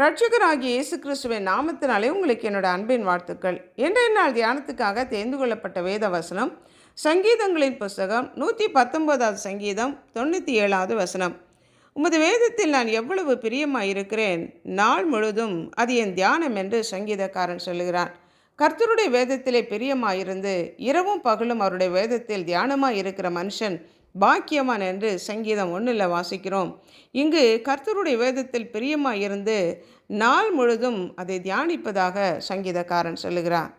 ரட்சகராகிய இயேசு கிறிஸ்துவின் நாமத்தினாலே உங்களுக்கு என்னோட அன்பின் வாழ்த்துக்கள். இன்றைய நாள் தியானத்துக்காக தேர்ந்து கொள்ளப்பட்ட வேத வசனம் சங்கீதங்களின் புஸ்தகம் நூற்றி பத்தொன்பதாவது சங்கீதம் தொண்ணூற்றி ஏழாவது வசனம். உமது வேதத்தில் நான் எவ்வளவு பிரியமாயிருக்கிறேன். நாள் முழுதும் அது என் தியானம் என்று சங்கீதக்காரன் சொல்லுகிறான். கர்த்தருடைய வேதத்திலே பிரியமாயிருந்து இரவும் பகலும் அவருடைய வேதத்தில் தியானமாக இருக்கிற மனுஷன் பாக்கியவான் என்று சங்கீதம் ஒன்றில் வாசிக்கிறோம். இங்கு கர்த்தருடைய வேதத்தில் பிரியமாயிருந்து நாள் முழுதும் அதை தியானிப்பதாக சங்கீதக்காரன் சொல்லுகிறான்.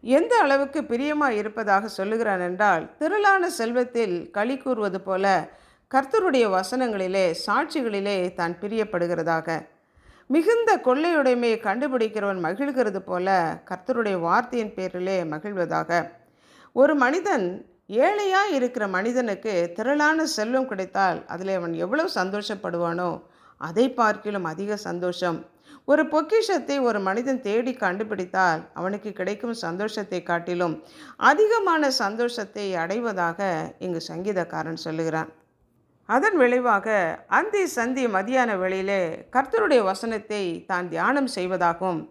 எந்த அளவுக்கு பிரியமாக இருப்பதாக சொல்லுகிறான் என்றால் திரளான செல்வத்தில் களி கூறுவது போல கர்த்தருடைய வசனங்களிலே சாட்சிகளிலே தான் பிரியப்படுகிறதாக. மிகுந்த கொள்ளையுடைமையை கண்டுபிடிக்கிறவன் மகிழ்கிறது போல கர்த்தருடைய வார்த்தையின் பேரிலே மகிழ்வதாக. ஒரு மனிதன் ஏழையாக இருக்கிற மனிதனுக்கு திரளான செல்வம் கிடைத்தால் அதில் அவன் எவ்வளவு சந்தோஷப்படுவானோ அதை பார்க்கிலும் அதிக சந்தோஷம். ஒரு பொக்கிஷத்தை ஒரு மனிதன் தேடி கண்டுபிடித்தால் அவனுக்கு கிடைக்கும் சந்தோஷத்தை காட்டிலும் அதிகமான சந்தோஷத்தை அடைவதாக இங்கு சங்கீதக்காரன் சொல்லுகிறான். அதன் விளைவாக அந்தி சந்தி மதியான வேளையிலே கர்த்தருடைய வசனத்தை தான் தியானம் செய்வதாகவும்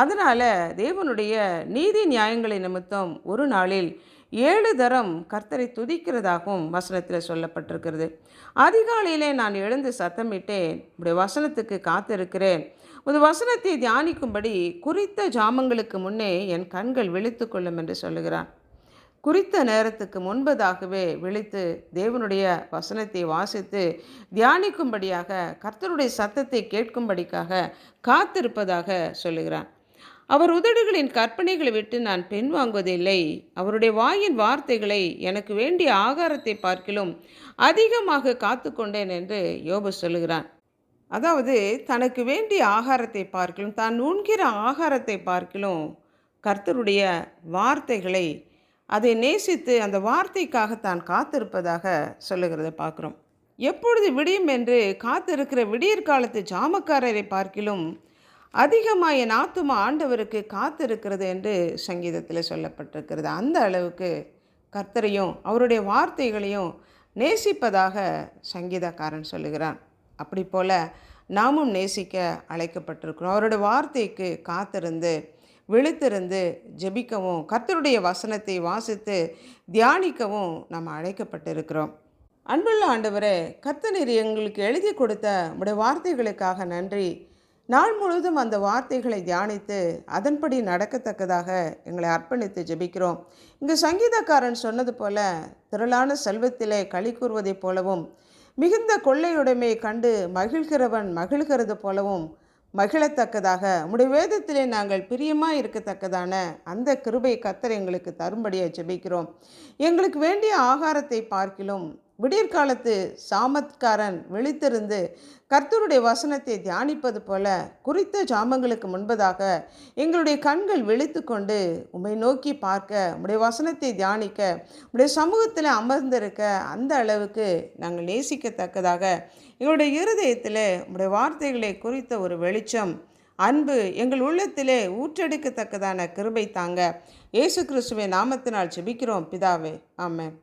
அதனால் தேவனுடைய நீதி நியாயங்களை நிமித்தம் ஒரு நாளில் ஏழு தரம் கர்த்தரை துதிக்கிறதாகவும் வசனத்தில் சொல்லப்பட்டிருக்கிறது. அதிகாலையிலே நான் எழுந்து சத்தமிட்டேன். உடைய வசனத்துக்கு காத்திருக்கிறேன். ஒரு வசனத்தை தியானிக்கும்படி குறித்த ஜாமங்களுக்கு முன்னே என் கண்கள் விழித்து கொள்ளும் என்று சொல்லுகிறான் குறித்த நேரத்துக்கு முன்பதாகவே விழித்து தேவனுடைய வசனத்தை வாசித்து தியானிக்கும்படியாக கர்த்தருடைய சத்தத்தை கேட்கும்படிக்காக காத்திருப்பதாக சொல்லுகிறான் அவர் உதடுகளின் கற்பனைகளை விட்டு நான் பெண் வாங்குவதில்லை. அவருடைய வாயின் வார்த்தைகளை எனக்கு வேண்டிய ஆகாரத்தை பார்க்கிலும் அதிகமாக காத்து கொண்டேன் என்று யோபு சொல்லுகிறான். அதாவது தனக்கு வேண்டிய ஆகாரத்தை பார்க்கிலும் தான் உண்கிற ஆகாரத்தை பார்க்கிலும் கர்த்தருடைய வார்த்தைகளை அதை நேசித்து அந்த வார்த்தைக்காக தான் காத்திருப்பதாக சொல்லுகிறத பார்க்குறோம். எப்பொழுது விடியும் என்று காத்திருக்கிற விடியற்காலத்து ஜாமக்காரரை பார்க்கிலும் அதிகமாக என் ஆத்துமா ஆண்டவருக்கு காத்திருக்கிறது என்று சங்கீதத்தில் சொல்லப்பட்டிருக்கிறது. அந்த அளவுக்கு கர்த்தரையும் அவருடைய வார்த்தைகளையும் நேசிப்பதாக சங்கீதக்காரன் சொல்லுகிறான். அப்படி போல் நாமும் நேசிக்க அழைக்கப்பட்டிருக்கிறோம். அவருடைய வார்த்தைக்கு காத்திருந்து விழுத்திருந்து ஜெபிக்கவும் கர்த்தருடைய வசனத்தை வாசித்து தியானிக்கவும் நாம் அழைக்கப்பட்டிருக்கிறோம். அன்புள்ள ஆண்டவரே கர்த்தநீர் எங்களுக்கு எழுதி கொடுத்த உடைய வார்த்தைகளுக்காக நன்றி. நாள் முழுவதும் அந்த வார்த்தைகளை தியானித்து அதன்படி நடக்கத்தக்கதாக எங்களை அர்ப்பணித்து ஜெபிக்கிறோம். இங்கு சங்கீதக்காரன் சொன்னது போல திரளான செல்வத்திலே களி கூறுவதைப் போலவும் மிகுந்த கொள்ளையுடைமையை கண்டு மகிழ்கிறவன் மகிழ்கிறது போலவும் மகிழத்தக்கதாக உடைய வேதத்திலே நாங்கள் பிரியமாக இருக்கத்தக்கதான அந்த கிருபை கத்தர் எங்களுக்கு தரும்படியாக ஜெபிக்கிறோம். எங்களுக்கு வேண்டிய ஆகாரத்தை பார்க்கிலும் விடியற்காலத்து சாமத்காரன் விழித்திருந்து கர்த்தருடைய வசனத்தை தியானிப்பது போல குறித்த ஜாமங்களுக்கு முன்பதாக எங்களுடைய கண்கள் விழித்து கொண்டு உம்மை நோக்கி பார்க்க உடைய வசனத்தை தியானிக்க உடைய சமூகத்தில் அமர்ந்திருக்க அந்த அளவுக்கு நாங்கள் நேசிக்கத்தக்கதாக எங்களுடைய இருதயத்தில் உடைய வார்த்தைகளை குறித்த ஒரு வெளிச்சம் அன்பு எங்கள் உள்ளத்திலே ஊற்றெடுக்கத்தக்கதான கிருபை தாங்க. இயேசு கிறிஸ்துவை நாமத்தினால் ஜெபிக்கிறோம். பிதாவே ஆமாம்